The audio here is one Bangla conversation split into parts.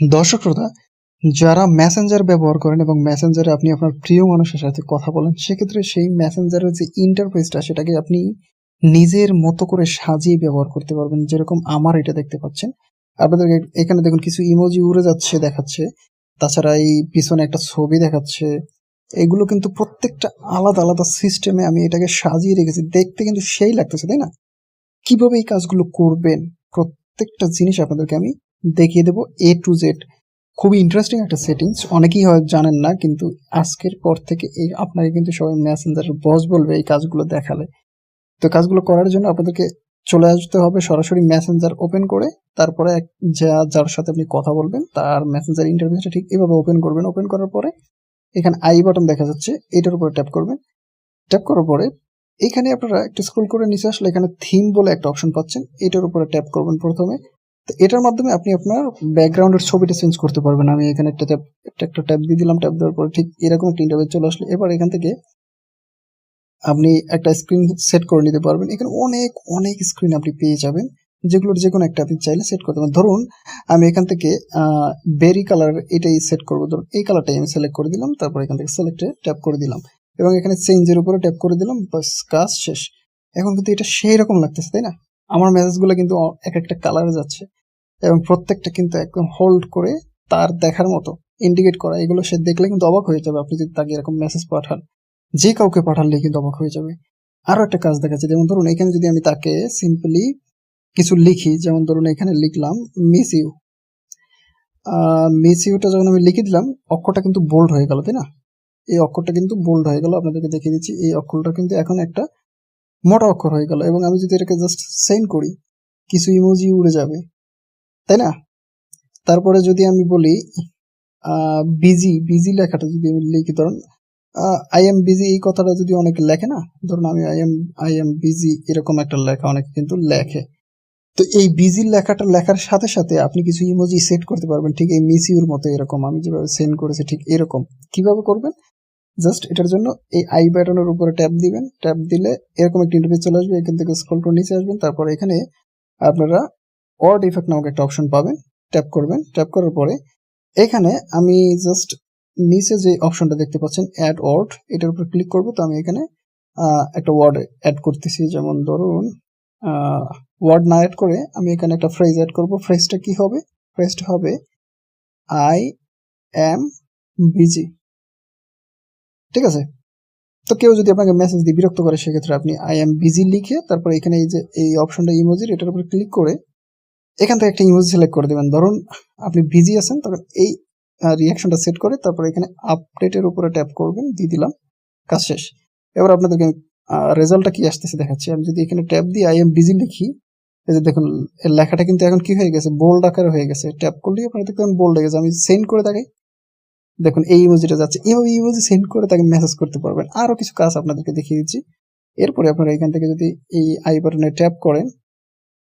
দর্শক শ্রোতা যারা মেসেঞ্জার ব্যবহার করেন এবং মেসেঞ্জারে আপনি আপনার প্রিয় মানুষের সাথে কথা বলেন, সেক্ষেত্রে সেই মেসেঞ্জারের যে ইন্টারফেসটা সেটাকে আপনি নিজের মতো করে সাজিয়ে ব্যবহার করতে পারবেন, যেরকম আমার এটা দেখতে পাচ্ছেন। আপনাদের এখানে দেখুন, কিছু ইমোজি উড়ে যাচ্ছে, দেখাচ্ছে। তাছাড়া এই পিছনে একটা ছবি দেখাচ্ছে। এগুলো কিন্তু প্রত্যেকটা আলাদা আলাদা সিস্টেমে আমি এটাকে সাজিয়ে রেখেছি। দেখতে কিন্তু সেই লাগতেছে, তাই না? কীভাবে এই কাজগুলো করবেন? প্রত্যেকটা জিনিস আপনাদেরকে আমি দেখিয়ে দেবো এ টু জেড খুবই ইন্টারেস্টিং একটা সেটিংস অনেকেই হয় জানেন না, কিন্তু আজকের পর থেকে এই আপনাকে কিন্তু সবাই মেসেঞ্জারের বস বলবে এই কাজগুলো দেখালে। তো কাজগুলো করার জন্য আপনাদেরকে চলে আসতে হবে সরাসরি মেসেঞ্জার ওপেন করে। তারপরে এক- যা যার সাথে আপনি কথা বলবেন, তার মেসেঞ্জার ইন্টারভিউটা ঠিক এভাবে ওপেন করবেন। ওপেন করার পরে এখানে আই বাটন দেখা যাচ্ছে, এটার উপরে ট্যাপ করবেন। ট্যাপ করার পরে এখানে আপনারা একটু স্ক্রল করে নিচে আসলে এখানে থিম বলে একটা অপশন পাচ্ছেন, এটার উপরে ট্যাপ করবেন প্রথমে। তো এটার মাধ্যমে আপনি আপনার ব্যাকগ্রাউন্ডের ছবিটা চেঞ্জ করতে পারবেন। আমি এখানে একটা ট্যাপ একটা ট্যাপ দিয়ে দিলাম ট্যাপ দেওয়ার পরে ঠিক এরকম একটা ইন্টারভিউ চলে আসলে। এবার এখান থেকে আপনি একটা স্ক্রিন সেট করে নিতে পারবেন। এখানে অনেক অনেক স্ক্রিন আপনি পেয়ে যাবেন। যেগুলোর যে কোনো একটা আপনি চাইলে সেট করতে পারেন। ধরুন, আমি এখান থেকে বেরি কালার এটাই সেট করব। ধরুন, এই কালারটাই আমি সিলেক্ট করে দিলাম। তারপর এখান থেকে সিলেক্টে ট্যাপ করে দিলাম। এবং এখানে চেঞ্জের উপরে ট্যাপ করে দিলাম। বাস কাজ শেষ। এখন কিন্তু এটা সেই রকম লাগতেছে, তাই না? আমার মেসেজগুলো কিন্তু এক একটা কালারে যাচ্ছে। এবং প্রত্যেকটা কিন্তু একদম হোল্ড করে তার দেখার মতো ইন্ডিকেট করা, এগুলো সে দেখলে কিন্তু অবাক হয়ে যাবে। আপনি যদি তাকে এরকম মেসেজ পাঠান, যে কাউকে পাঠালে কিন্তু অবাক হয়ে যাবে। আরও একটা কাজ দেখাচ্ছে, যেমন ধরুন এখানে যদি আমি তাকে সিম্পলি কিছু লিখি, যেমন ধরুন এখানে লিখলাম মিস ইউ মিস ইউটা যখন আমি লিখে দিলাম, অক্ষরটা কিন্তু বোল্ড হয়ে গেল, তাই না? এই অক্ষরটা কিন্তু বোল্ড হয়ে গেল, আপনাদেরকে দেখিয়ে দিচ্ছি, এই অক্ষরটা কিন্তু এখন একটা মোটা অক্ষর হয়ে গেল। এবং আমি যদি এটাকে জাস্ট সেন্ড করি, কিছু ইমোজি উড়ে যাবে। তাই না? তারপরে যদি আমি বলি বিজি বিজি লেখাটা যদি আমি লিখি, ধরুন আই এম বিজি এই কথাটা যদি অনেকে লেখে না, ধরুন আমি I am I am busy এরকম একটা লেখা অনেকে কিন্তু লেখে। তো এই বিজি লেখাটা লেখার সাথে সাথে আপনি কিছু ইমোজি সেট করতে পারবেন, ঠিক এই মিসিউর মতো এরকম, আমি যেভাবে সেন্ড করেছি ঠিক এরকম। কীভাবে করবেন? জাস্ট এটার জন্য এই আই বাটনের উপরে ট্যাপ দিবেন ট্যাপ দিলে এরকম একটা ইন্টারফেস চলে আসবে, এখান থেকে স্ক্রল করে নিচে আসবেন, তারপর এখানে আপনারা অর্ড ইফেক্ট নামক একটা অপশন পাবেন ট্যাপ করবেন। ট্যাপ করার পরে এখানে আমি জাস্ট নিচে যে অপশনটা দেখতে পাচ্ছেন অ্যাড ওয়ার্ড এটার উপর ক্লিক করব। তো আমি এখানে একটা ওয়ার্ড অ্যাড করতেছি। যেমন ধরুন ওয়ার্ড না অ্যাড করে আমি এখানে একটা ফ্রেজ অ্যাড করব। ফ্রেজটা কি হবে? ফ্রেজটা হবে আই এম বিজি ঠিক আছে? তো কেউ যদি আপনাকে মেসেজ দিয়ে বিরক্ত করে, সেক্ষেত্রে আপনি আই এম বিজি লিখে তারপর এখানে এই যে, এই অপশনটা ইমোজির এটার উপর ক্লিক করে এখান থেকে একটা ইমোজি সিলেক্ট করে দেবেন। ধরুন, আপনি বিজি আছেন, তখন এই রিয়াকশনটা সেট করে তারপর এখানে আপডেটের উপরে ট্যাপ করবেন, দিয়ে দিলাম, কাজ শেষ। এবার আপনাদেরকে রেজাল্টটা কি আসতেছে দেখাচ্ছি। আমি যদি এখানে ট্যাপ দিয়ে আই এম বিজি লিখি, এই যে দেখুন লেখাটা কিন্তু এখন কি হয়ে গেছে? বোল্ড আকারে হয়ে গেছে। ট্যাপ করলেই আপনারা দেখবেন বোল্ড হয়ে গেছে। আমি সেন্ড করে তাকে, দেখুন, এই ইমোজিটা যাচ্ছে। এইভাবে ইমোজি সেন্ড করে তাকে মেসেজ করতে পারবেন। আরও কিছু কাজ আপনাদেরকে দেখিয়ে দিচ্ছি। এরপরে আপনারা এখান থেকে যদি এই আই বাটনে ট্যাপ করেন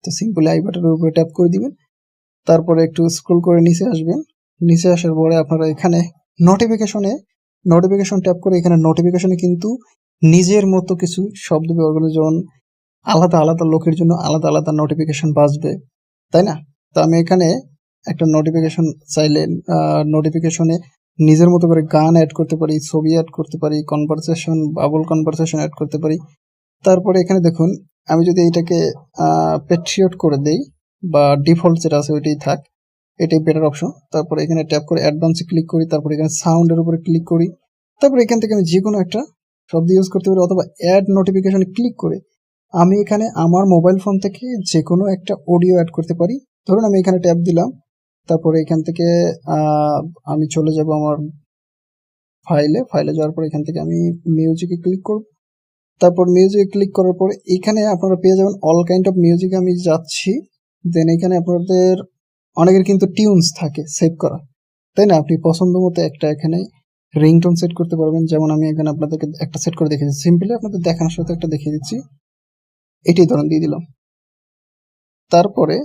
তো সিম্পলি আই বাটনের উপরে ট্যাপ করে দিবেন। তারপরে একটু স্ক্রল করে নিচে আসবেন। নিচে আসার পরে আপনারা এখানে নোটিফিকেশনে নোটিফিকেশন ট্যাপ করে এখানে নোটিফিকেশনে কিন্তু নিজের মতো কিছু শব্দ ব্যবহার যেমন আলাদা আলাদা লোকের জন্য আলাদা আলাদা নোটিফিকেশন বাজবে, তাই না? তো আমি এখানে একটা নোটিফিকেশন চাইলে নোটিফিকেশনে নিজের মতো করে গান অ্যাড করতে পারি, ছবি অ্যাড করতে পারি কনভারসেশন বাবল কনভারসেশন অ্যাড করতে পারি। তারপরে এখানে দেখুন আমি যদি এটাকে পেট্রিয়ট করে দেই বা ডিফল্ট যেটা আছে ওইটাই থাক, এটাই বেটার অপশন তারপরে এখানে ট্যাপ করে অ্যাডভান্সে ক্লিক করি, তারপরে এখানে সাউন্ডের উপরে ক্লিক করি। তারপরে এখান থেকে আমি যে কোনো একটা শব্দ ইউজ করতে পারি অথবা অ্যাড নোটিফিকেশনে ক্লিক করে আমি এখানে আমার মোবাইল ফোন থেকে যে কোনো একটা অডিও অ্যাড করতে পারি। ধরুন আমি এখানে ট্যাপ দিলাম, তারপরে এখান থেকে আমি চলে যাব আমার ফাইলে ফাইলে যাওয়ার পর এখান থেকে আমি মিউজিকে ক্লিক করব। তারপর মিউজিকে ক্লিক করার পর এখানে আপনারা পেয়ে যাবেন অল কাইন্ড অফ মিউজিক আমি যাচ্ছি। দেন এখানে আপনাদের অনেকের কিন্তু টিউনস থাকে সেভ করা। তাই না? আপনি পছন্দ মতো একটা এখানে রিংটোন সেট করতে পারবেন। যেমন আমি এখানে আপনাদেরকে একটা সেট করে দেখেছি সিম্পলি আপনাদের দেখানোর সাথে একটা দেখিয়ে দিচ্ছি। এটাই ধরুন দিয়ে দিলাম। তারপরে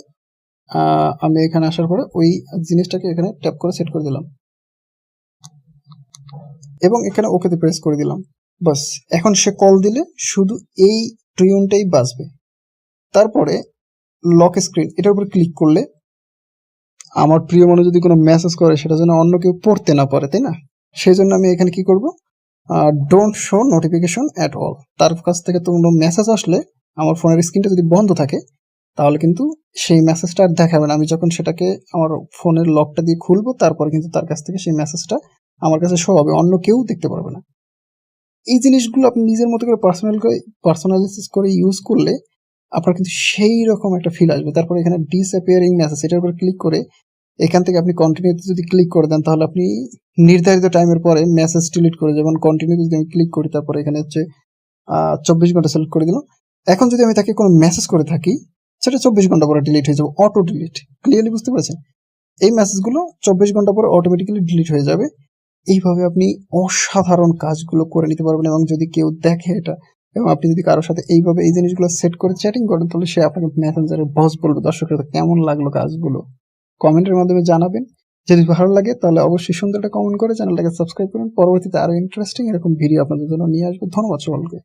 আমি এখানে আসার পরে ওই জিনিসটাকে এখানে ট্যাপ করে সেট করে দিলাম। এবং এখানে ওকেতে প্রেস করে দিলাম। বাস, এখন সে কল দিলে শুধু এই ট্রিউনটাই বাজবে। তারপরে লক স্ক্রিন এটার উপর ক্লিক করলে আমার প্রিয় মানুষ যদি কোনো মেসেজ করে, সেটা যেন অন্য কেউ পড়তে না পারে, তাই না? সেই জন্য আমি এখানে কি করব? Don't show notification at all তার কাছ থেকে কোনো মেসেজ আসলে আমার ফোনের স্ক্রিনটা যদি বন্ধ থাকে, তাহলে কিন্তু সেই মেসেজটা আর দেখাবে না। আমি যখন সেটাকে আমার ফোনের লকটা দিয়ে খুলবো, তারপরে কিন্তু তার কাছ থেকে সেই মেসেজটা আমার কাছে শো হবে। অন্য কেউ দেখতে পারবে না। এই জিনিসগুলো আপনি নিজের মতো করে পার্সোনাল করে পার্সোনালাইসিস করে ইউজ করলে আপনার কিন্তু সেই রকম একটা ফিল আসবে। তারপর এখানে ডিসঅ্যাপিয়ারিং মেসেজ এটার উপর ক্লিক করে এখান থেকে আপনি কন্টিনিউতে যদি ক্লিক করে দেন, তাহলে আপনি নির্ধারিত টাইমের পরে মেসেজ ডিলিট করে, যেমন কন্টিনিউ যদি আমি ক্লিক করি, তারপরে এখানে হচ্ছে চব্বিশ ঘণ্টা সিলেক্ট করে দিলাম। এখন যদি আমি তাকে কোনো মেসেজ করে থাকি, সেটা চব্বিশ ঘণ্টা পরে ডিলিট হয়ে যাবে অটো ডিলিট ক্লিয়ারলি বুঝতে পারছেন? এই মেসেজগুলো চব্বিশ ঘণ্টা পরে অটোমেটিক্যালি ডিলিট হয়ে যাবে। এইভাবে আপনি অসাধারণ কাজগুলো করে নিতে পারবেন এবং যদি কেউ দেখে এটা এবং আপনি যদি কারোর সাথে এইভাবে এই জিনিসগুলো সেট করে চ্যাটিং করেন, তাহলে সে আপনাকে মেসেঞ্জারে বস বলবে দর্শকের কেমন লাগল কাজগুলো? কমেন্টের মাধ্যমে জানাবেন। যদি ভালো লাগে, তাহলে অবশ্যই সুন্দর একটা কমেন্ট করে চ্যানেলটাকে সাবস্ক্রাইব করুন। পরবর্তীতে আরও ইন্টারেস্টিং এরকম ভিডিও আপনাদের জন্য নিয়ে আসব। ধন্যবাদ সকলকে।